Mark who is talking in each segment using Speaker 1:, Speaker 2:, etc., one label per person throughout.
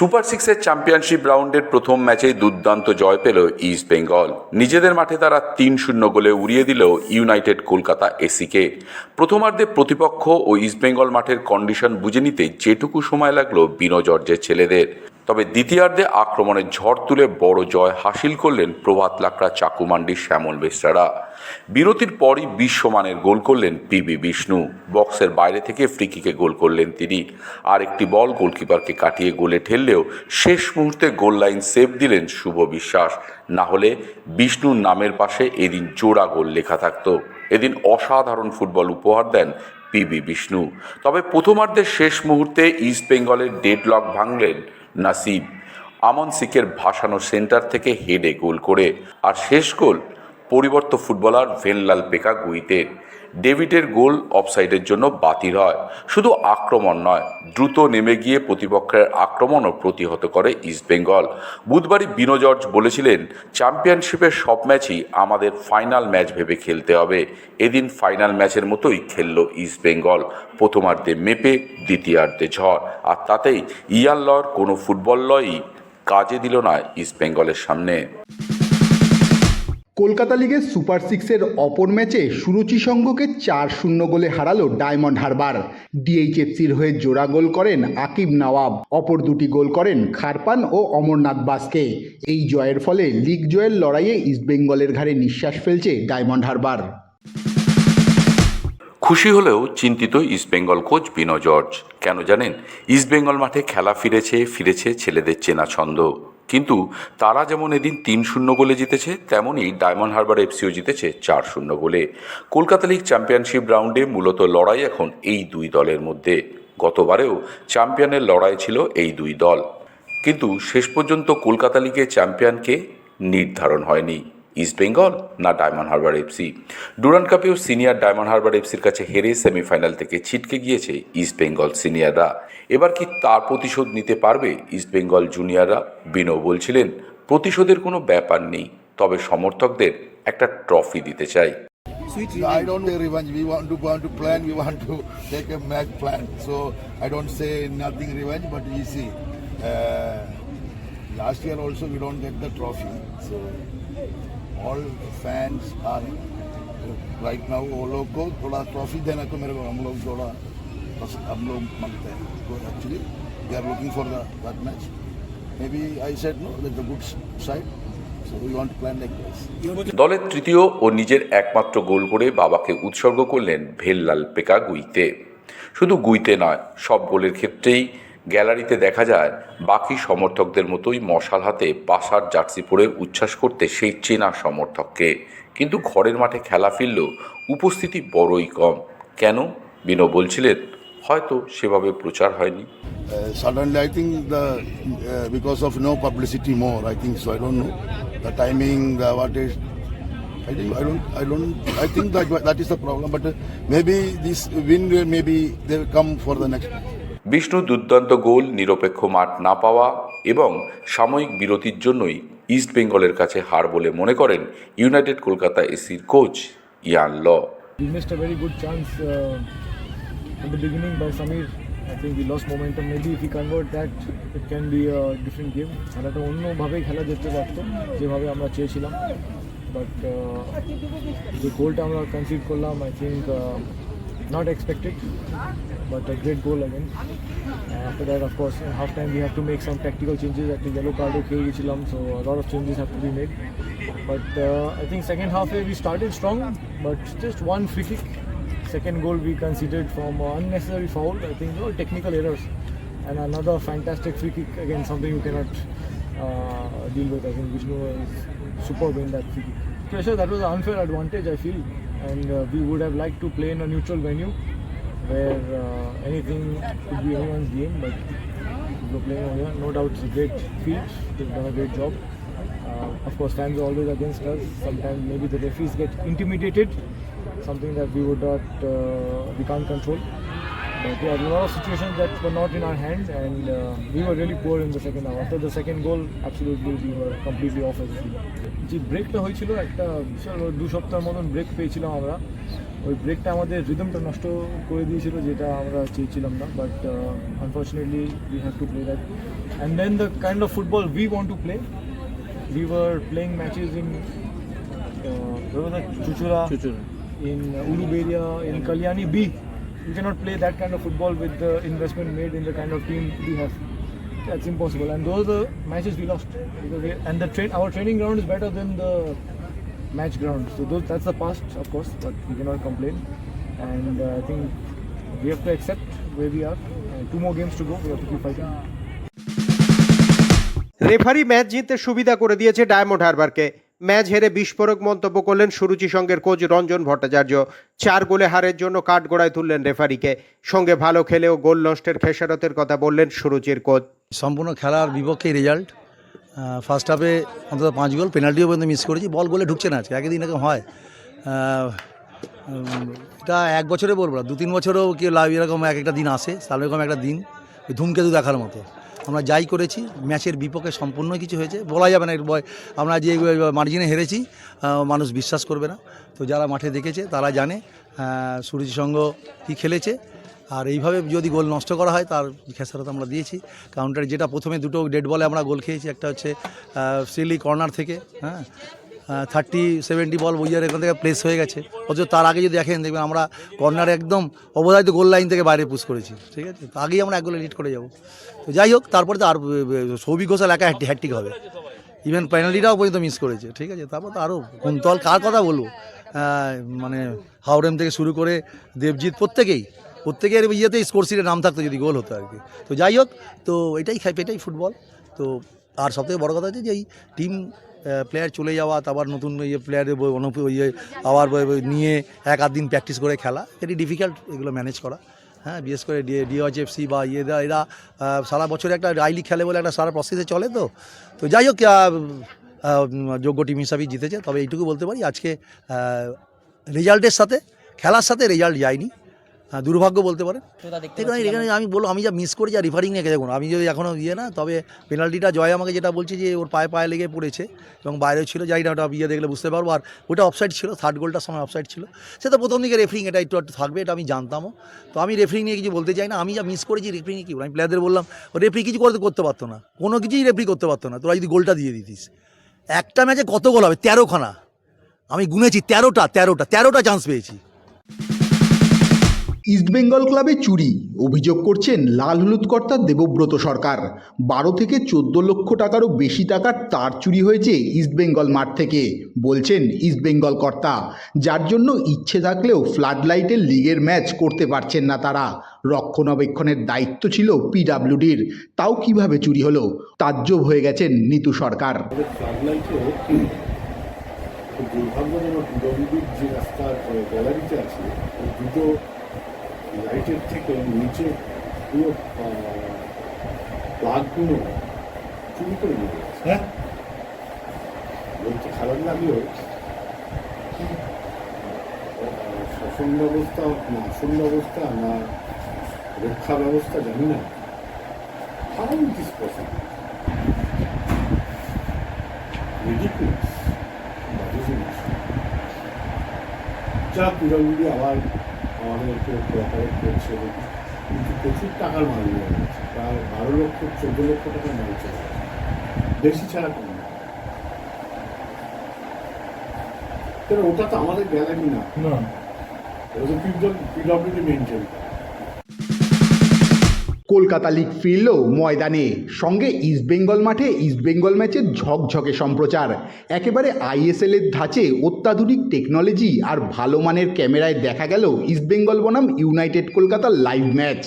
Speaker 1: Super সিক্সের championship রাউন্ডের প্রথম ম্যাচেই দুর্দান্ত জয় পেল ইস্ট বেঙ্গল। নিজেদের মাঠে তারা তিন শূন্য গোলে উড়িয়ে দিল ইউনাইটেড কলকাতা এসিকে। প্রথমার্ধে প্রতিপক্ষ ও ইস্টবেঙ্গল মাঠের কন্ডিশন বুঝে নিতে যেটুকু সময় লাগল বিনোজর্জের ছেলেদের। তবে দ্বিতীয়ার্ধে আক্রমণের ঝড় তুলে বড় জয় হাসিল করলেন প্রভাত লাকড়া চাকুমান্ডি শ্যামল বেসরারা বিরতির পরই বিশ্বমানের গোল করলেন পিবি বিষ্ণু। বক্সের বাইরে থেকে ফ্রিকিকে গোল করলেন তিনি। আর একটি বল গোলকিপারকে কাটিয়ে গোলে ঠেললেও শেষ মুহূর্তে গোল লাইন সেভ দিলেন শুভ বিশ্বাস। না হলে বিষ্ণুর নামের পাশে এদিন জোড়া গোল লেখা থাকতো। এদিন অসাধারণ ফুটবল উপহার দেন পিবি বিষ্ণু। তবে প্রথমার্ধের শেষ মুহূর্তে ইস্ট বেঙ্গলের ডেডলক ভাঙলেন নাসিব। আমন সিকের ভাসানো সেন্টার থেকে হেডে গোল করে, আর শেষ গোল পরিবর্ত ফুটবলার ভেনলাল পেকা গুইতের। ডেভিডের গোল অফসাইডের জন্য বাতিল হয়। শুধু আক্রমণ নয়, দ্রুত নেমে গিয়ে প্রতিপক্ষের আক্রমণও প্রতিহত করে ইস্টবেঙ্গল বুধবারই বিনো জর্জ বলেছিলেন, চ্যাম্পিয়নশিপের সব ম্যাচই আমাদের ফাইনাল ম্যাচ ভেবে খেলতে হবে। এদিন ফাইনাল ম্যাচের মতোই খেলল ইস্টবেঙ্গল প্রথমার্ধে মেপে, দ্বিতীয়ার্ধে ঝড়। আর তাতেই ইয়াল্লর কোনো ফুটবল লয়ই কাজে দিল না ইস্টবেঙ্গলের সামনে।
Speaker 2: কলকাতা লিগের সুপার সিক্সের অপর ম্যাচে সুরুচি সংঘকে চার শূন্য গোলে হারালো ডায়মন্ড হারবার। ডিএইচএফসির হয়ে জোড়া গোল করেন আকিব নওয়াব, অপর দুটি গোল করেন খারপান ও অমরনাথ বাসকে। এই জয়ের ফলে লিগ জয়ের লড়াইয়ে ইস্টবেঙ্গলের ঘাড়ে নিঃশ্বাস ফেলছে ডায়মন্ড হারবার।
Speaker 1: খুশি হলেও চিন্তিত ইস্টবেঙ্গল কোচ বিনো জর্জ। কেন জানেন ইস্টবেঙ্গল মাঠে খেলা ফিরেছে ফিরেছে ছেলেদের চেনা ছন্দ। কিন্তু তারা যেমন এদিন তিন শূন্য গোলে জিতেছে, তেমনই ডায়মন্ড হারবার এফসিও জিতেছে চার শূন্য গোলে। কলকাতা লিগ চ্যাম্পিয়নশিপ রাউন্ডে মূলত লড়াই এখন এই দুই দলের মধ্যে। গতবারেও চ্যাম্পিয়নের লড়াই ছিল এই দুই দল। কিন্তু শেষ পর্যন্ত কলকাতা লিগে চ্যাম্পিয়নকে নির্ধারণ হয়নি। ইস্টবেঙ্গল না ডায়মন্ড হারবার এফসি ডুরান্ড কাপেও সিনিয়র ডায়মন্ড হারবার এফসির কাছে হেরে সেমিফাইনাল থেকে ছিটকে গিয়েছে ইস্টবেঙ্গল সিনিয়ররা এবার কি তার প্রতিশোধ নিতে পারবে ইস্টবেঙ্গল জুনিয়ররা বিনো বলছিলেন প্রতিশোধের কোনো ব্যাপার নেই তবে সমর্থকদের একটা ট্রফি দিতে চাই
Speaker 3: I don't say revenge. We want to want to plan. We want to take a match plan. So I don't say nothing revenge, but we see. Uh, last year also we don't get the trophy. So all fans are right now वो लोग को थोड़ा trophy देने को मेरे को हम लोग थोड़ा बस हम लोग मांगते हैं तो actually we are looking for the that match. Maybe I said no, that's the good side. So we want to plan like this.
Speaker 1: দলের তৃতীয় ও নিজের একমাত্র গোল করে বাবাকে উৎসর্গ করলেন ভেললাল পেকা গুইতে শুধু গুইতে নয় সব গোলের ক্ষেত্রেই গ্যালারিতে দেখা যায়, বাকি সমর্থকদের মতোই মশাল হাতে পাশার জার্সি পরে উচ্ছ্বাস করতে সেই চেনা সমর্থককে। কিন্তু ঘরের মাঠে খেলা ফিরলেও উপস্থিতি বড়ই কম। কেন? বিনো বলছিলেন, হয়তো সেভাবে প্রচার হয়নি।
Speaker 3: Suddenly I think the because of no publicity more I think so I don't know the timing the what is I think I don't I don't I think that that is the problem but maybe this win maybe they come for the next
Speaker 1: Vishnu দুর্দান্ত goal নিরপেক্ষ মাঠ না পাওয়া এবং সাময়িক বিরতির জন্যই east বেঙ্গলের কাছে হার বলে মনে করেন ইউনাইটেড কলকাতা এসির coach Ian
Speaker 4: Law missed uh, in the beginning by Samir. I think we lost momentum. Maybe if we convert that, it can be a different game. একটা অন্যভাবেই খেলা যেতে পারতো যেভাবে আমরা চেয়েছিলাম বাট যে গোলটা আমরা কনসিড করলাম I think not expected but a great goal again. And after that, of course, in half time we have to make some tactical changes. At the yellow card, okay, Ichilam, so a lot of changes have to be made. But uh, I think second half we started strong, but just one free kick. Second goal we considered from unnecessary foul. I think all technical errors, and another fantastic free kick again, something you cannot uh, deal with. I think Vishnu is superb in that free kick. Pressure that was an unfair advantage I feel, and uh, we would have liked to play in a neutral venue where uh, anything could be anyone's game, but we're playing over here. No doubt it's a great field. They've done a great job. Uh, of course, fans are always against us. Sometimes maybe the referees get intimidated, something that we would not, uh, we can't control. But yeah, there were a lot of situations that were not in our hand, and uh, we were really poor in the second half. After the second goal, absolutely we were completely off as a team. যে ব্রেকটা হয়েছিল একটা বিশাল বড় দু সপ্তাহের মতন break পেয়েছিলাম আমরা ওই ব্রেকটা আমাদের রিদমটা নষ্ট করে দিয়েছিল যেটা আমরা চেয়েছিলাম না but unfortunately we have to play that and then the kind of football we want to play we were playing matches in uh, where was that? Chuchura, in uh, Uluberia, in Kalyani B. You cannot play that kind of football with the investment made in the kind of team we have. That's impossible. And those are the matches we lost. Because we, and the train, our training ground is better than the match ground. So those, that's the past, of course, but we cannot complain. And uh, I think we have to accept where we are. Uh, two more games to go. We have to keep fighting.
Speaker 5: Referee match জিততে সুবিধা করে দিয়েছে diamond হারবারকে match হেরে বিস্ফোরক মন্তব্য করলেন সুরুচি সঙ্গের coach Ranjan Bhattacharya চার গোলে হারের জন্য কাঠগড়ায় তুললেন রেফারিকে সঙ্গে ভালো খেলেও গোল নষ্টের খেসারতের কথা বললেন সুরুচির কোচ
Speaker 6: সম্পূর্ণ খেলার বিপক্ষে রেজাল্ট ফার্স্ট হাফে অন্তত পাঁচ গোল পেনাল্টিও পর্যন্ত মিস করেছি। বল গোলে ঢুকছে না আজকে, একদিন এরকম হয়। এটা এক বছরে বলব না দু তিন বছরেও কেউ লাভ এরকম এক একটা দিন আসে, তাহলে এরকম একটা দিন ধূমকেতু দেখার মতো। আমরা যাই করেছি, ম্যাচের বিপক্ষে সম্পূর্ণ কিছু হয়েছে। বলা যাবে না এর বয়, আমরা যে মার্জিনে হেরেছি মানুষ বিশ্বাস করবে না। তো যারা মাঠে দেখেছে, তারা জানে সুরজি সঙ্গ কী খেলেছে। আর এইভাবে যদি গোল নষ্ট করা হয়, তার খেসারত আমরা দিয়েছি। কাউন্টার যেটা প্রথমে দুটো ডেড বলে আমরা গোল খেয়েছি, একটা হচ্ছে সিলি কর্নার থেকে হ্যাঁ? থার্টি সেভেন্টি বল বইয়ার এখান থেকে প্লেস হয়ে গেছে। অথচ তার আগে যদি দেখেন, দেখবেন আমরা কর্নারে একদম অবধারিত গোল লাইন থেকে বাইরে পুশ করেছি, ঠিক আছে? তো আগেই আমরা এক গোলে লিড করে যাব। তো যাই হোক, তারপরে তো আর সৌভিক ঘোষাল একা হ্যাট্রিক হবে। ইভেন পেনাল্টিটাও পর্যন্ত মিস করেছে, ঠিক আছে? তারপর তো আরও কুন্তল, কার কথা বলব? মানে হাওড়েম থেকে শুরু করে দেবজিৎ, প্রত্যেকেই প্রত্যেকের ইয়েতে স্কোর নাম থাকতো যদি গোল হতো আর কি। তো যাই হোক, তো এটাই এটাই ফুটবল তো আর সবথেকে বড় কথা হচ্ছে যে এই টিম প্লেয়ার চলে যাওয়া, তারপর নতুন ইয়ে প্লেয়ারের ইয়ে আবার নিয়ে এক আধ দিন প্র্যাকটিস করে খেলা। এটি ডিফিকাল্ট এগুলো ম্যানেজ করা। হ্যাঁ বিশেষ করে ডি ডিওএইচএফসি বা ইয়েরা এরা সারা বছরে একটা আইলি খেলে বলে একটা সারা প্রসেসে চলে তো। তো যাই হোক যোগ্য টিম হিসাবেই জিতেছে। তবে এইটুকু বলতে পারি, আজকে রেজাল্টের সাথে, খেলার সাথে রেজাল্ট যায়নি। হ্যাঁ, দুর্ভাগ্য বলতে পারেন দেখুন আমি এখানে আমি বলব আমি যা মিস করেছি আর রিফারিং নিয়ে দেখুন আমি যদি এখনও ইয়ে না তবে পেনাল্টিটা জয় আমাকে যেটা বলছি যে ওর পায়ে পায়ে লেগে পড়েছে এবং বাইরেও ছিল যাই না ওটা ইয়ে দেখলে বুঝতে পারব। আর ওটা অফসাইড ছিল থার্ড গোলটার সময় অফসাইড ছিল। সে তো প্রথম দিকে রেফারিং এটা একটু একটু থাকবে এটা আমি জানতামও। তো আমি রেফারিং নিয়ে কিছু বলতে চাই না আমি যা মিস করেছি রেফারিং কি বলব? আমি প্লেয়ারদের বললাম ও রেফারি কিছু করতে করতে পারতো না। কোনো কিছুই রেফারি করতে পারতো না। তোরা যদি গোলটা দিয়ে দিতিস। একটা ম্যাচে কত গোল হবে? তেরোখানা। আমি গুনেছি তেরোটা তেরোটা তেরোটা চান্স পেয়েছি।
Speaker 2: ইস্টবেঙ্গল ক্লাবে চুরি। অভিযোগ করছেন, লাল হলুদ কর্তা দেবব্রত সরকার। বারো থেকে চোদ্দ লক্ষ টাকারও বেশি টাকার তার চুরি হয়েছে ইস্টবেঙ্গল মাঠ থেকে, বলছেন ইস্টবেঙ্গল কর্তা। যার জন্য ইচ্ছে থাকলেও ফ্লাড লাইটের লিগের ম্যাচ করতে পারছেন না তারা। রক্ষণাবেক্ষণের দায়িত্ব ছিল পিডাব্লিউডির তাও কীভাবে চুরি হলো? তাজ্জব হয়ে গেছেন নিতু সরকার।
Speaker 7: দুর্ভাগ্যজনক যে রাস্তার গ্যালারিতে আছে, দুটো লাইটের থেকে নিচে পুরো প্লাগগুলো চুরি করে নিয়ে হ্যাঁ বলতে খারাপ লাগলেও শাসন ব্যবস্থা না আসন ব্যবস্থা না রক্ষা ব্যবস্থা জানি না। হাউ ইট ইস পসিবল যা পিডব্লিউডি আবার আমাদেরকে কোঅপারেট করছে কিন্তু প্রচুর টাকার মাল নিয়ে যাচ্ছে প্রায় বারো লক্ষ চোদ্দ লক্ষ টাকার মাল চলে যাচ্ছে বেশি ছাড়া কম না। ওটা তো আমাদের গ্যালারি না।
Speaker 4: না।
Speaker 7: ওটা তো পিডব্লিউডি মেনটেন করে।
Speaker 2: কলকাতা লিগ ফিরল ময়দানে। সঙ্গে ইস্টবেঙ্গল মাঠে ইস্টবেঙ্গল ম্যাচের ঝকঝকে সম্প্রচার। একেবারে আইএসএল এর ধাঁচে অত্যাধুনিক টেকনোলজি আর ভালো মানের ক্যামেরায় দেখা গেল ইস্টবেঙ্গল বনাম ইউনাইটেড কলকাতার লাইভ ম্যাচ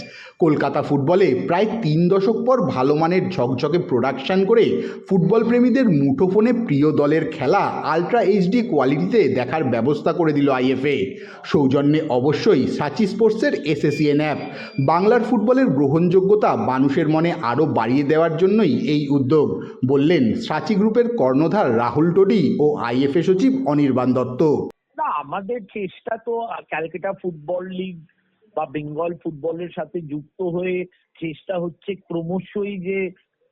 Speaker 2: কলকাতা ফুটবলে প্রায় তিন দশক পর ভালো মানের ঝকঝকে প্রোডাকশান করে ফুটবল প্রেমীদের মুঠোফোনে প্রিয় দলের খেলা আলট্রা এইচডি কোয়ালিটিতে দেখার ব্যবস্থা করে দিল আইএফএ। সৌজন্যে অবশ্যই সাচি স্পোর্টসের এসএসিএন অ্যাপ বাংলার ফুটবলের গ্রহণযোগ্যতা মানুষের মনে আরও বাড়িয়ে দেওয়ার জন্যই এই উদ্যোগ, বললেন সাচি গ্রুপের কর্ণধার রাহুল টোডি ও আইএফএ সচিব অনির্বাণ দত্ত।
Speaker 8: না, আমাদের চেষ্টা তো ক্যালকাটা ফুটবল লিগ বা বেঙ্গল ফুটবলের সাথে যুক্ত হয়ে চেষ্টা হচ্ছে ক্রমশই যে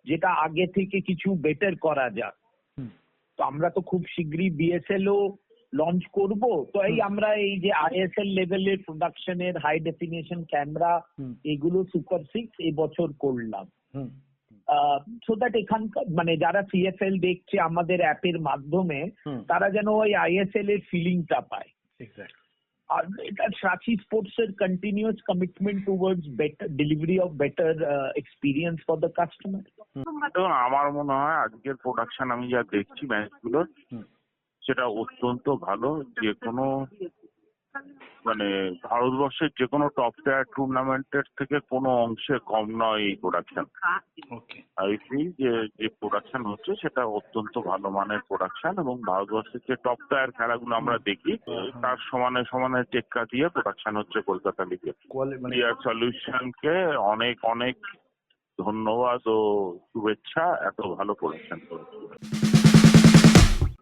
Speaker 8: যেটা আগে থেকে কিছু বেটার করা যাক। তো আমরা তো খুব শীঘ্রই বিএসএল ও লঞ্চ করব। তো এই আমরা এই যে আইএসএল লেভেলের প্রোডাকশনের হাই ডেফিনেশন ক্যামেরা এগুলো সুপার সিক্স এই বছর করলাম। সো দ্যাট এখানকার মানে যারা সিএফএল দেখছে আমাদের অ্যাপের মাধ্যমে তারা যেন ওই আইএসএল এর ফিলিংটা পায়। আর এটা সাচি স্পোর্টস এর continuous commitment towards better delivery of better experience for the customer
Speaker 9: তো আমার মনে হয় আজকের প্রোডাকশন আমি যা দেখছি ম্যাচগুলোর সেটা অত্যন্ত ভালো। যে কোনো মানে ভারতবর্ষের যে কোনো টপ টায়ার টুর্নামেন্টের থেকে কোনো অংশে কম নয় এই প্রোডাকশন আই ফিল যে যে প্রোডাকশন হচ্ছে সেটা অত্যন্ত ভালো মানের প্রোডাকশন এবং ভারতবর্ষের যে টপ টায়ার খেলাগুলো আমরা দেখি তার সমানে সমানে টেক্কা দিয়ে প্রোডাকশন হচ্ছে কলকাতা লিগে ক্লিয়ার সলিউশনকে অনেক অনেক ধন্যবাদ ও শুভেচ্ছা এত ভালো প্রোডাকশন করেছে।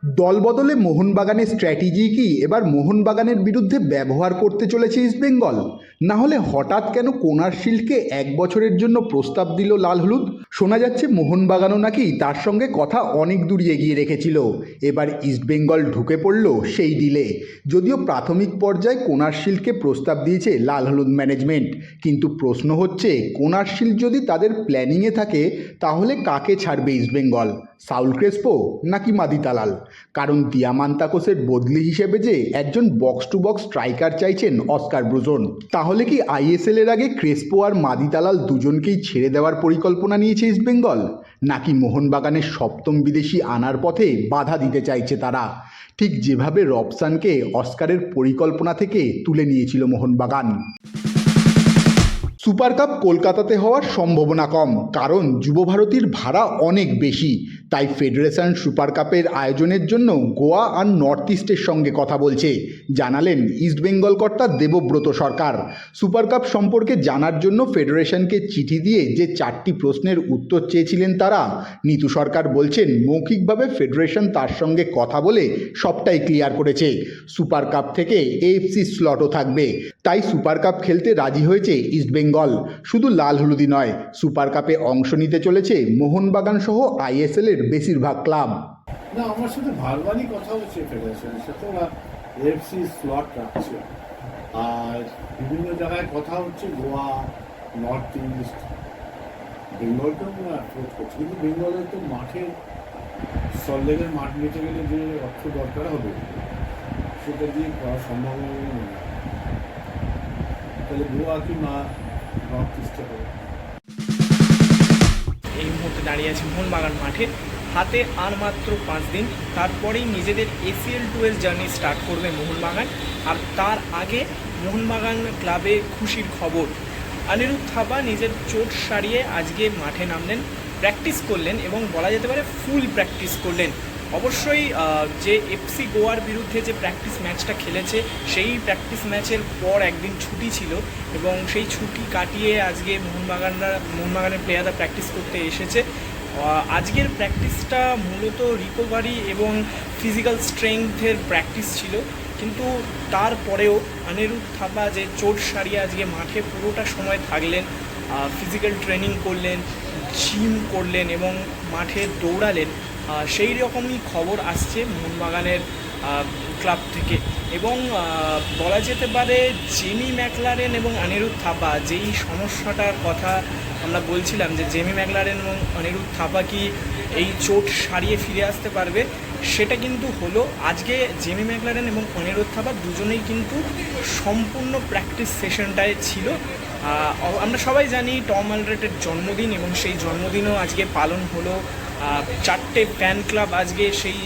Speaker 2: দলবদলে মোহনবাগানের স্ট্র্যাটেজি কি? এবার মোহনবাগানের বিরুদ্ধে ব্যবহার করতে চলেছে ইস্টবেঙ্গল না হলে হঠাৎ কেন কোনার শিল্ডকে এক বছরের জন্য প্রস্তাব দিল লাল হলুদ? শোনা যাচ্ছে মোহনবাগানও নাকি তার সঙ্গে কথা অনেক দূর এগিয়ে রেখেছিল। এবার ইস্টবেঙ্গল ঢুকে পড়ল সেই ডিলে। যদিও প্রাথমিক পর্যায়ে কোনার শিল্ডকে প্রস্তাব দিয়েছে লাল হলুদ ম্যানেজমেন্ট। কিন্তু প্রশ্ন হচ্ছে, কোনার শিল্ড যদি তাদের প্ল্যানিংয়ে থাকে, তাহলে কাকে ছাড়বে ইস্টবেঙ্গল সাউল ক্রেসপো নাকি মাদিতালাল? কারণ দিয়ামান্তাকোসের বদলি হিসেবে যে একজন বক্স টু বক্স স্ট্রাইকার চাইছেন অস্কার ব্রুজন, তাহলে কি আইএসএল এর আগে ক্রেসপো আর মাদিতালাল দুজনকেই ছেড়ে দেওয়ার পরিকল্পনা নিয়েছে ইস্টবেঙ্গল নাকি মোহনবাগানের সপ্তম বিদেশি আনার পথে বাধা দিতে চাইছে তারা? ঠিক যেভাবে রবসানকে অস্কারের পরিকল্পনা থেকে তুলে নিয়েছিল মোহনবাগান। সুপার কাপ কলকাতাতে হওয়ার সম্ভাবনা কম, কারণ যুবভারতীর ভাড়া অনেক বেশি। তাই ফেডারেশন সুপার কাপের আয়োজনের জন্য গোয়া আর নর্থ ইস্টের সঙ্গে কথা বলছে। জানালেন ইস্টবেঙ্গল কর্তা দেবব্রত সরকার। সুপার কাপ সম্পর্কে জানার জন্য ফেডারেশনকে চিঠি দিয়ে যে চারটি প্রশ্নের উত্তর চেয়েছিলেন তারা, নিতু সরকার বলছেন, মৌখিকভাবে ফেডারেশন তার সঙ্গে কথা বলে সবটাই ক্লিয়ার করেছে। সুপার কাপ থেকে এএফসি স্লটও থাকবে। তাই সুপার কাপ খেলতে রাজি হয়েছে ইস্টবেঙ্গল শুধু লাল হলুদি নয়, সুপার কাপে অংশ নিতে চলেছে মোহনবাগান সহ আইএসএল এর বেশিরভাগ ক্লাব।
Speaker 7: না, আমার সাথে ভারবারই কথা হচ্ছে ফেডারেশনের সাথে। ওরা এফসি স্লট রাখছে। আর বিভিন্ন জায়গায় কথা হচ্ছে গোয়া নর্থ ইস্ট অ্যাপ্রোচ করছে। কিন্তু বেঙ্গলের তো মাঠের সল্লেগের মাঠ নিতে গেলে যে অর্থ দরকার হবে, সেটা দিয়ে করা সম্ভব হবে মনে। তাহলে না নর্থ ইস্টে
Speaker 10: এই মুহূর্তে দাঁড়িয়ে আছে মোহনবাগান মাঠে। হাতে আর মাত্র পাঁচ দিন। তারপরেই নিজেদের এসিএল টু এর জার্নি স্টার্ট করবে মোহনবাগান। আর তার আগে মোহনবাগান ক্লাবে খুশির খবর। অনিরুদ্ধ থাপা নিজের চোট সারিয়ে আজকে মাঠে নামলেন প্র্যাকটিস করলেন এবং বলা যেতে পারে ফুল প্র্যাকটিস করলেন। অবশ্যই যে এফসি গোয়ার বিরুদ্ধে যে প্র্যাকটিস ম্যাচটা খেলেছে, সেই প্র্যাকটিস ম্যাচের পর একদিন ছুটি ছিল এবং সেই ছুটি কাটিয়ে আজকে মোহনবাগানরা, মোহনবাগানের প্লেয়াররা প্র্যাকটিস করতে এসেছে। আজকের প্র্যাকটিসটা মূলত রিকভারি এবং ফিজিক্যাল স্ট্রেংথের প্র্যাকটিস ছিল। কিন্তু তারপরেও অনিরুদ্ধ থাপা যে চোট সারিয়ে আজকে মাঠে পুরোটা সময় থাকলেন ফিজিক্যাল ট্রেনিং করলেন জিম করলেন এবং মাঠে দৌড়ালেন সেই রকমই খবর আসছে মোহনবাগানের ক্লাব থেকে। এবং বলা যেতে পারে জেমি ম্যাকলারেন এবং অনিরুদ্ধ থাপা, যেই সমস্যাটার কথা আমরা বলছিলাম যে জেমি ম্যাকলারেন এবং অনিরুদ্ধ থাপা কি এই চোট সারিয়ে ফিরে আসতে পারবে, সেটা কিন্তু হলো আজকে জেমি ম্যাকলারেন এবং অনিরুদ্ধ থাপা দুজনেই কিন্তু সম্পূর্ণ প্র্যাকটিস সেশনটায় ছিল। আমরা সবাই জানি টম আলরেটের জন্মদিন এবং সেই জন্মদিনও আজকে পালন হলো চারটে ফ্যান ক্লাব আজকে সেই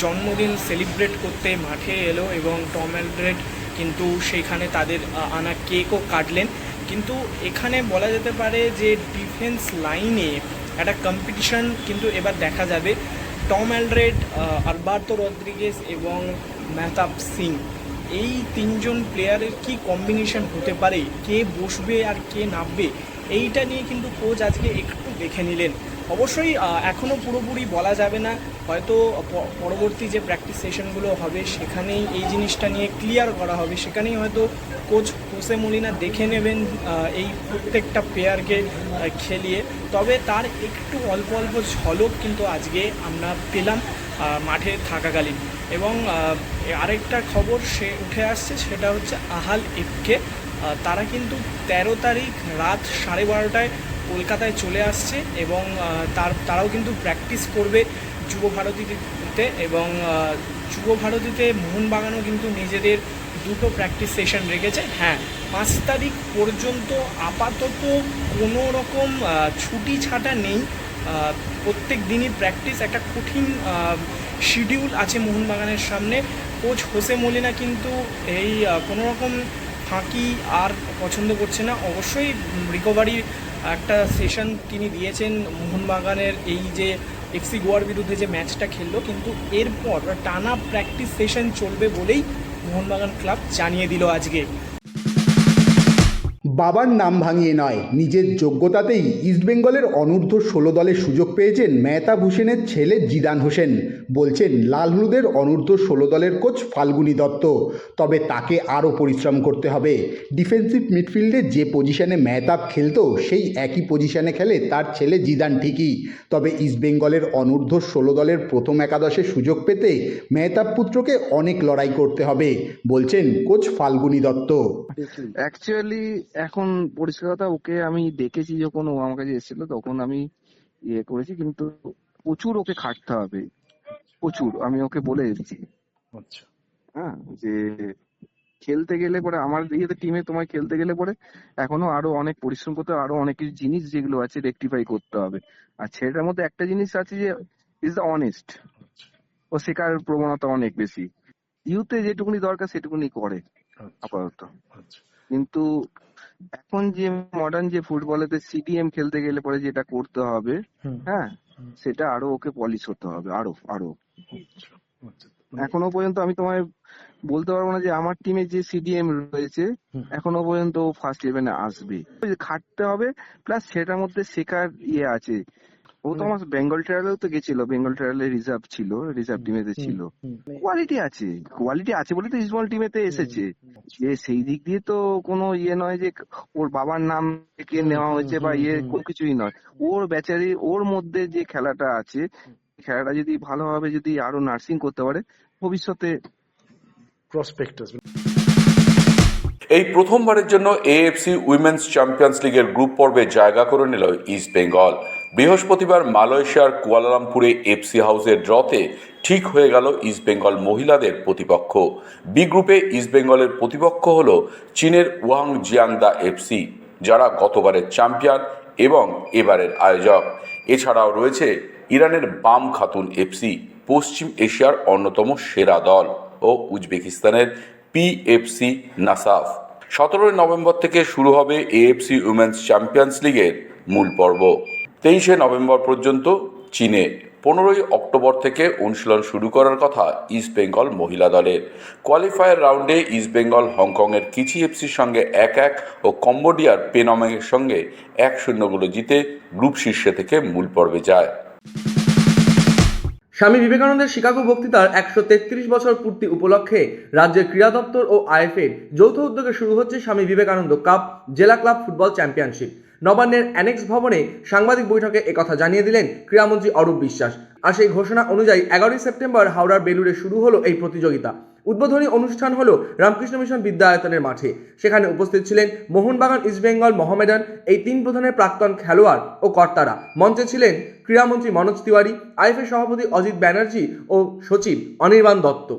Speaker 10: জন্মদিন সেলিব্রেট করতে মাঠে এলো এবং টম অ্যালড্রেড কিন্তু সেইখানে তাদের আনা কেকও কাটলেন। কিন্তু এখানে বলা যেতে পারে যে ডিফেন্স লাইনে একটা কম্পিটিশন কিন্তু এবার দেখা যাবে। টম অ্যালড্রেড আলবার্তো রদ্রিগেস এবং মেহতাব সিং এই তিনজন প্লেয়ারের কি কম্বিনেশন হতে পারে? কে বসবে আর কে নামবে? এইটা নিয়ে কিন্তু কোচ আজকে একটু দেখে নিলেন। অবশ্যই এখনও পুরোপুরি বলা যাবে না। হয়তো পরবর্তী যে প্র্যাকটিস সেশনগুলো হবে সেখানেই এই জিনিসটা নিয়ে ক্লিয়ার করা হবে। সেখানেই হয়তো কোচ হোসে মলিনা দেখে নেবেন এই প্রত্যেকটা প্লেয়ারকে খেলিয়ে। তবে তার একটু অল্প অল্প ঝলক কিন্তু আজকে আমরা পেলাম মাঠে থাকাকালীন। এবং আরেকটা খবর সে উঠে আসছে সেটা হচ্ছে আহাল আহ, তারা কিন্তু তেরো তারিখ রাত সাড়ে বারোটায় কলকাতায় চলে আসছে এবং তার, তারাও কিন্তু প্র্যাকটিস করবে যুব ভারতীতে এবং যুব ভারতীতে মোহনবাগানও কিন্তু নিজেদের দুটো প্র্যাকটিস সেশন রেখেছে। হ্যাঁ পাঁচ তারিখ পর্যন্ত আপাতত কোনো রকম ছুটি ছাটা নেই। প্রত্যেক দিনই প্র্যাকটিস একটা কঠিন শিডিউল আছে মোহনবাগানের সামনে। কোচ হোসে মলিনা কিন্তু এই কোনো রকম ফাঁকি আর পছন্দ করছে না। অবশ্যই রিকভারির একটা সেশন তিনি দিয়েছেন মোহনবাগানের এই যে এফসি গোয়ার বিরুদ্ধে যে ম্যাচটা খেললো। কিন্তু এরপর টানা প্র্যাকটিস সেশন চলবে বলেই মোহনবাগান ক্লাব জানিয়ে দিল আজকে।
Speaker 2: বাবার নাম ভাঙিয়ে নয়, নিজের যোগ্যতাতেই ইস্টবেঙ্গলের অনূর্ধ্ব ষোলো দলে সুযোগ পেয়েছেন মেহতাব হোসেনের ছেলে জিদান হোসেন, বলছেন লাল হলুদের অনূর্ধ্ব ষোলো দলের কোচ ফাল্গুনি দত্ত। তবে তাকে আরও পরিশ্রম করতে হবে। ডিফেন্সিভ মিডফিল্ডে যে পজিশনে মেহতাব খেলতো, সেই একই পজিশনে খেলে তার ছেলে জিদান ঠিকই। তবে ইস্টবেঙ্গলের অনূর্ধ্ব ষোলো দলের প্রথম একাদশে সুযোগ পেতে মেহতাব পুত্রকে অনেক লড়াই করতে হবে, বলছেন কোচ ফাল্গুনি দত্ত।
Speaker 11: অ্যাকচুয়ালি এখন পরিষ্কার কথা ওকে আমি দেখেছি যখন ও আমার কাছে এসেছিল তখন আমি ইয়ে করেছি কিন্তু প্রচুর ওকে খাটতে হবে। প্রচুর আমি ওকে বলে এসেছি।
Speaker 4: আচ্ছা।
Speaker 11: হ্যাঁ যে খেলতে গেলে পরে আমার ইয়েতে টিমে তোমায় খেলতে গেলে পরে এখনও আরও অনেক পরিশ্রম করতে হবে আরও অনেক কিছু জিনিস যেগুলো আছে রেকটিফাই করতে হবে। আর ছেলেটার মধ্যে একটা জিনিস আছে যে ইজ দ্য অনেস্ট ও শেখার প্রবণতা অনেক বেশি। ইউতে যেটুকুনি দরকার সেটুকুনি করে আপাতত।
Speaker 4: আচ্ছা।
Speaker 11: কিন্তু এখন যে মডার্ন যে ফুটবলেতে সিডিএম খেলতে গেলে পরে যেটা করতে হবে হ্যাঁ সেটা আরও ওকে পলিশ হতে হবে আরও আরও।
Speaker 4: আচ্ছা।
Speaker 11: এখনও পর্যন্ত আমি তোমায় বলতে পারব না যে আমার টিমে যে সিডিএম রয়েছে এখনও পর্যন্ত ফার্স্ট ইলেভেনে আসবে। খাটতে হবে প্লাস সেটার মধ্যে শেখার ইয়ে আছে। ও তো আমার বেঙ্গল ট্রায়ালেও তো গেছিল বেঙ্গল ট্রায়ালে রিজার্ভ ছিল রিজার্ভ টিমেতে ছিল। কোয়ালিটি আছে কোয়ালিটি আছে বলে তো ইসবল টিমেতে এসেছে। যে সেই দিক দিয়ে তো কোনো ইয়ে নয় যে ওর বাবার নাম থেকে নেওয়া হয়েছে বা ইয়ে কোনো কিছুই নয়। ওর বেচারি ওর মধ্যে যে খেলাটা আছে খেলাটা যদি ভালোভাবে যদি আরও নার্সিং করতে পারে ভবিষ্যতে
Speaker 4: প্রসপেক্টাস
Speaker 1: এই প্রথমবারের জন্য এএফসি উইমেন্স চ্যাম্পিয়ন্স লিগের গ্রুপ পর্বে জায়গা করে নিল ইস্ট বেঙ্গল বৃহস্পতিবার মালয়েশিয়ার কুয়ালালামপুরে এফসি হাউসের ড্রতে ঠিক হয়ে গেল ইস্ট বেঙ্গল মহিলাদের প্রতিপক্ষ। বি গ্রুপে ইস্ট বেঙ্গলের প্রতিপক্ষ হল চীনের ওয়াং জিয়াংদা এফসি যারা গতবারের চ্যাম্পিয়ন এবং এবারের আয়োজক। এছাড়াও রয়েছে ইরানের বাম খাতুন এফসি পশ্চিম এশিয়ার অন্যতম সেরা দল ও উজবেকিস্তানের পিএফসি নাসাফ। সতেরোই নভেম্বর থেকে শুরু হবে এএফসি উইমেন্স চ্যাম্পিয়ন্স লিগের মূল পর্ব। তেইশে নভেম্বর পর্যন্ত চীনে পনেরোই অক্টোবর থেকে অনুশীলন শুরু করার কথা ইস্ট বেঙ্গল মহিলা দলের কোয়ালিফায়ার রাউন্ডে ইস্ট বেঙ্গল হংকংয়ের কিচি এফসির সঙ্গে এক এক ও কম্বোডিয়ার পেনমের সঙ্গে এক শূন্যগুলো জিতে গ্রুপ শীর্ষে থেকে মূল পর্বে যায়।
Speaker 12: স্বামী বিবেকানন্দের শিকাগো বক্তৃতার একশো তেত্রিশ বছর পূর্তি উপলক্ষে রাজ্যের ক্রীড়া দপ্তর ও আইএফএর যৌথ উদ্যোগে শুরু হচ্ছে স্বামী বিবেকানন্দ কাপ জেলা ক্লাব ফুটবল চ্যাম্পিয়নশিপ। নবান্নের অ্যানেক্স ভবনে সাংবাদিক বৈঠকে একথা জানিয়ে দিলেন ক্রীড়ামন্ত্রী অরূপ বিশ্বাস। আর সেই ঘোষণা অনুযায়ী এগারোই সেপ্টেম্বর হাওড়ার বেলুড়ে শুরু হলো এই প্রতিযোগিতা। উদ্বোধনী অনুষ্ঠান হলো রামকৃষ্ণ মিশন বিদ্যায়তনের মাঠে। সেখানে উপস্থিত ছিলেন মোহনবাগান ইস্টবেঙ্গল মহমেডান, এই তিন প্রধানের প্রাক্তন খেলোয়াড় ও কর্তারা। মঞ্চে ছিলেন ক্রীড়ামন্ত্রী মনোজ তিওয়ারি আইএফএ সভাপতি অজিত ব্যানার্জি ও সচিব অনির্বাণ দত্ত।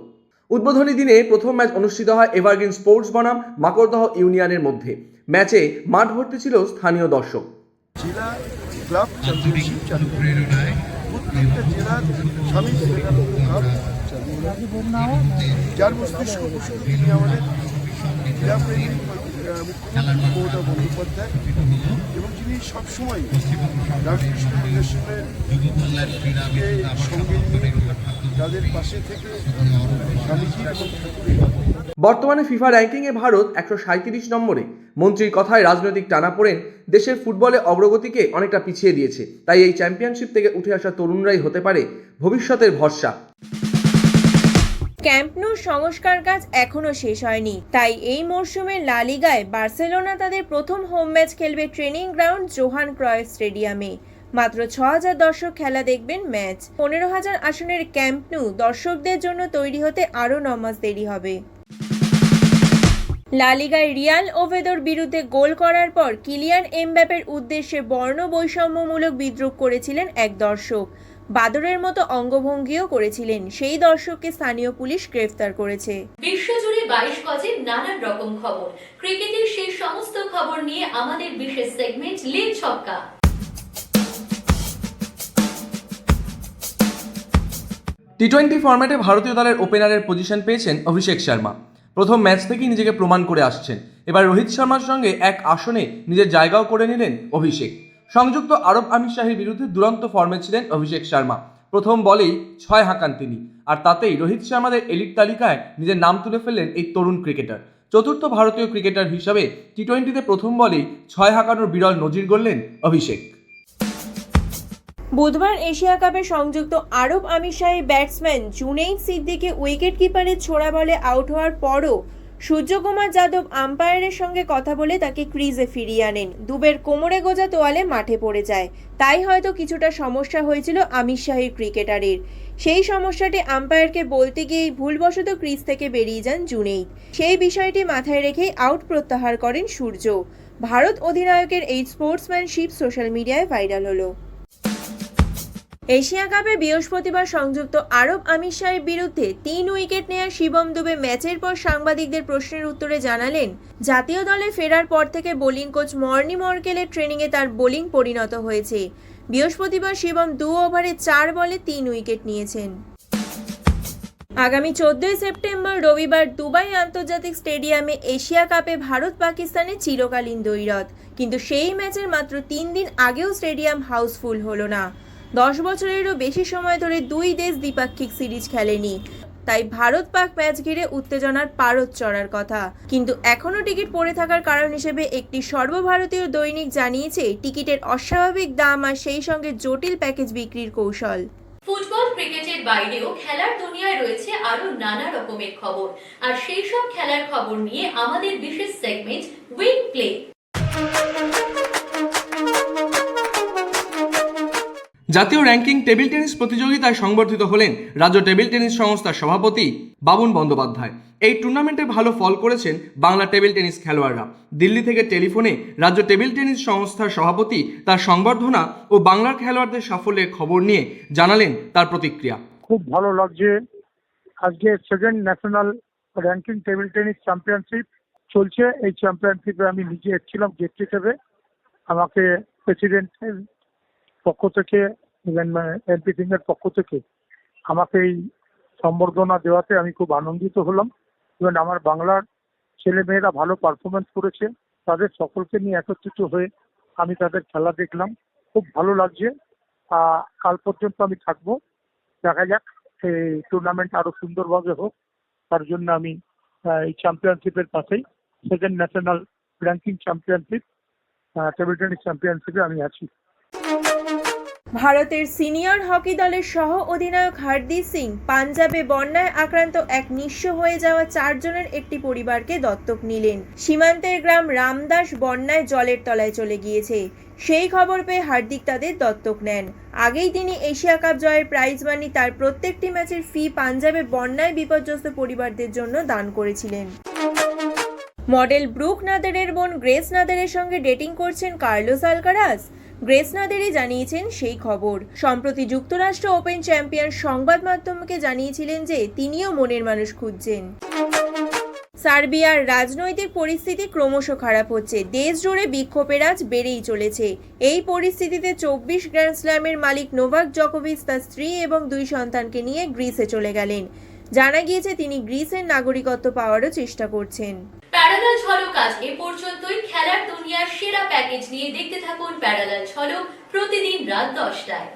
Speaker 12: উদ্বোধনী দিনে প্রথম ম্যাচ অনুষ্ঠিত হয় এভারগ্রিন স্পোর্টস বনাম মাকড়দহ ইউনিয়নের মধ্যে। ম্যাচে মাঠ ভর্তি ছিল স্থানীয় দর্শক।
Speaker 3: জেলা ক্লাব চ্যাম্পিয়নশিপ চালু প্রত্যেকটা জেলার স্বামী বিবেকানন্দ ক্লাব যার মস্তিষ্ক তিনি আমাদের ক্রীড়াপ্রেমী মুখ্যমন্ত্রী মমতা বন্দ্যোপাধ্যায় এবং যিনি সবসময় রামকৃষ্ণ মিশনের সঙ্গে নিয়ে তাদের পাশে থেকে
Speaker 12: বর্তমানে ফিফা র্যাঙ্কিংয়ে ভারত একশো সাঁত্রিশ নম্বরে। মন্ত্রীর কথায় রাজনৈতিক টানাপোড়েন দেশের ফুটবলে অগ্রগতিকে অনেকটা পিছিয়ে দিয়েছে। তাই এই চ্যাম্পিয়নশিপ থেকে উঠে আসা তরুণরাই হতে পারে ভবিষ্যতের ভরসা।
Speaker 13: ক্যাম্প নুর সংস্কার কাজ এখনও শেষ হয়নি। তাই এই মরশুমে লা লিগায় বার্সেলোনা তাদের প্রথম হোম ম্যাচ খেলবে ট্রেনিং গ্রাউন্ড জোহান ক্রয়েফ স্টেডিয়ামে। মাত্র ছ হাজার দর্শক খেলা দেখবেন ম্যাচ। পনেরো হাজার আসনের ক্যাম্প নু দর্শকদের জন্য তৈরি হতে আরও ন মাস দেরি হবে। লা লিগায় রিয়াল ওভেদোর বিরুদ্ধে গোল করার পর কিলিয়ান এমব্যাপের উদ্দেশ্যে বর্ণ বৈষম্যমূলক বিদ্রুপ করেছিলেন এক দর্শক। বাদরের মতো অঙ্গভঙ্গিও করেছিলেন। সেই দর্শককে স্থানীয় পুলিশ গ্রেফতার করেছে।
Speaker 14: বিশ্বজুড়ে বাইশ গজের নানান রকম খবর। ক্রিকেটের সেই সমস্ত খবর নিয়ে আমাদের বিশেষ সেগমেন্ট লিগ ছক্কা।
Speaker 12: টি টোয়েন্টি ফরম্যাটে ভারতীয় দলের ওপেনারের পজিশন পেয়েছেন অভিষেক শর্মা। প্রথম ম্যাচ থেকেই নিজেকে প্রমাণ করে আসছেন। এবার রোহিত শর্মার সঙ্গে এক আসনে নিজের জায়গাও করে নিলেন অভিষেক। সংযুক্ত আরব আমির শাহের বিরুদ্ধে দুরন্ত ফর্মে ছিলেন অভিষেক শর্মা। প্রথম বলেই ছয় হাঁকান তিনি, আর তাতেই রোহিত শর্মাদের এলিট তালিকায় নিজের নাম তুলে ফেললেন এই তরুণ ক্রিকেটার। চতুর্থ ভারতীয় ক্রিকেটার হিসাবে টি টোয়েন্টিতে প্রথম বলেই ছয় হাঁকানোর বিরল নজির গড়লেন অভিষেক।
Speaker 13: বুধবার এশিয়া কাপে সংযুক্ত আরব আমিরশাহী ব্যাটসম্যান জুনেইদ সিদ্দিকে উইকেট কিপারের ছোড়া বলে আউট হওয়ার পরও সূর্যকুমার যাদব আম্পায়ারের সঙ্গে কথা বলে তাকে ক্রিজে ফিরিয়ে আনেন। দুবের কোমরে গোজা তোয়ালে মাঠে পড়ে যায়। তাই হয়তো কিছুটা সমস্যা হয়েছিল আমির শাহীর ক্রিকেটারের। সেই সমস্যাটি আম্পায়ারকে বলতে গিয়েই ভুলবশত ক্রিজ থেকে বেরিয়ে যান জুনেইদ। সেই বিষয়টি মাথায় রেখেই আউট প্রত্যাহার করেন সূর্য। ভারত অধিনায়কের এই স্পোর্টসম্যানশিপ সোশ্যাল মিডিয়ায় ভাইরাল হলো। এশিয়া কাপে বৃহস্পতিবার সংযুক্ত আরব আমির শাহের বিরুদ্ধে তিন উইকেট নেয়া শিবম দুবে ম্যাচের পর সাংবাদিকদের প্রশ্নের উত্তরে জানালেন, জাতীয় দলে ফেরার পর থেকে বোলিং কোচ মর্নি মর্কেলের ট্রেনিংয়ে তার বোলিং পরিণত হয়েছে। বৃহস্পতিবার শিবম দু ওভারে চার বলে তিন উইকেট নিয়েছেন। আগামী চোদ্দই সেপ্টেম্বর রবিবার দুবাই আন্তর্জাতিক স্টেডিয়ামে এশিয়া কাপে ভারত পাকিস্তানের চিরকালীন দৈরত কিন্তু সেই ম্যাচের মাত্র তিন দিন আগেও স্টেডিয়াম হাউসফুল হলো না। দশ বছরেরও বেশি সময় ধরে দুই দেশ দ্বিপাক্ষিক সিরিজ খেলেনি। তাই ভারত পাক ম্যাচ ঘিরে উত্তেজনার পারদ চড়ার কথা। কিন্তু এখনও টিকিট পড়ে থাকার কারণ হিসেবে একটি সর্বভারতীয় দৈনিক জানিয়েছে, টিকিটের অস্বাভাবিক দাম আর সেই সঙ্গে জটিল প্যাকেজ বিক্রির কৌশল।
Speaker 14: ফুটবল, ক্রিকেটের বাইরেও খেলার দুনিয়ায় রয়েছে আরও নানা রকমের খবর। আর সেই সব খেলার খবর নিয়ে আমাদের বিশেষ সেগমেন্ট উইক প্লে
Speaker 12: জাতীয় র্যাঙ্কিং টেবিল টেনিস প্রতিযোগিতায় সংবর্ধিত হলেন রাজ্য টেবিল টেনিস সংস্থার সভাপতি বাবুন বন্দ্যোপাধ্যায়। এই টুর্নামেন্টে ভালো ফল করেছেন বাংলা টেবিল টেনিস খেলোয়াড়রা। দিল্লি থেকে টেলিফোনে রাজ্য টেবিল টেনিস সংস্থার সভাপতি তার সংবর্ধনা ও বাংলার খেলোয়াড়দের সাফল্যের খবর নিয়ে জানালেন তার প্রতিক্রিয়া।
Speaker 15: খুব ভালো লাগছে। আজকে second national ranking table tennis championship চলছে। এই চ্যাম্পিয়নশিপে আমি নিজে এসেছিলাম গেস্ট হিসেবে আমাকে প্রেসিডেন্টের পক্ষ থেকে এমপি সিং এর পক্ষ থেকে আমাকে এই সম্বর্ধনা দেওয়াতে আমি খুব আনন্দিত হলাম। ইভেন আমার বাংলার ছেলে মেয়েরা ভালো পারফরমেন্স করেছে। তাদের সকলকে নিয়ে একত্রিত হয়ে আমি তাদের খেলা দেখলাম। খুব ভালো লাগছে। কাল পর্যন্ত আমি থাকব। দেখা যাক, এই টুর্নামেন্ট আরও সুন্দরভাবে হোক। তার জন্য আমি এই চ্যাম্পিয়নশিপের পাশেই second national ranking championship table tennis চ্যাম্পিয়নশিপে আমি আছি।
Speaker 13: ভারতের সিনিয়র হকি দলের সহ অধিনায়ক হারদীপ সিং পাঞ্জাবে বন্যায় আক্রান্ত এক নিঃস্ব হয়ে যাওয়া চারজনের একটি পরিবারকে দত্তক নিলেন। সীমান্তের গ্রাম রামদাস বন্যায় জলের তলায় চলে গিয়েছে। সেই খবর পেয়ে হার্দিক তাদের দত্তক নেন। আগেই তিনি এশিয়া কাপ জয়ের প্রাইজ মানি তার প্রত্যেকটি ম্যাচের ফি পাঞ্জাবে বন্যায় বিপর্যস্ত পরিবারদের জন্য দান করেছিলেন। মডেল ব্রুক নাদারের বোন গ্রেস নাদারের সঙ্গে ডেটিং করছেন কার্লোস আলকারাজ গ্রেস নাদারি জানিয়েছেন সেই খবর। সম্প্রতি যুক্তরাষ্ট্র ওপেন চ্যাম্পিয়ন সংবাদ মাধ্যমকে জানিয়েছিলেন যে, তিনিও মনের মানুষ খুঁজছেন। সার্বিয়ার রাজনৈতিক পরিস্থিতি ক্রমশ খারাপ হচ্ছে। দেশ জুড়ে বিক্ষোভের আজ বেড়েই চলেছে। এই পরিস্থিতিতে চব্বিশ গ্র্যান্ড স্ল্যামের মালিক নোভাক জকোভিচ তার স্ত্রী এবং দুই সন্তানকে নিয়ে গ্রিসে চলে গেলেন। জানা গিয়েছে তিনি গ্রিসের নাগরিকত্ব পাওয়ারও চেষ্টা করছেন।
Speaker 14: প্যারালাল ঝলক আজ এ পর্যন্তই। খেলার দুনিয়ার সেরা প্যাকেজ নিয়ে দেখতে থাকুন প্যারালাল ঝলক প্রতিদিন রাত দশটায়।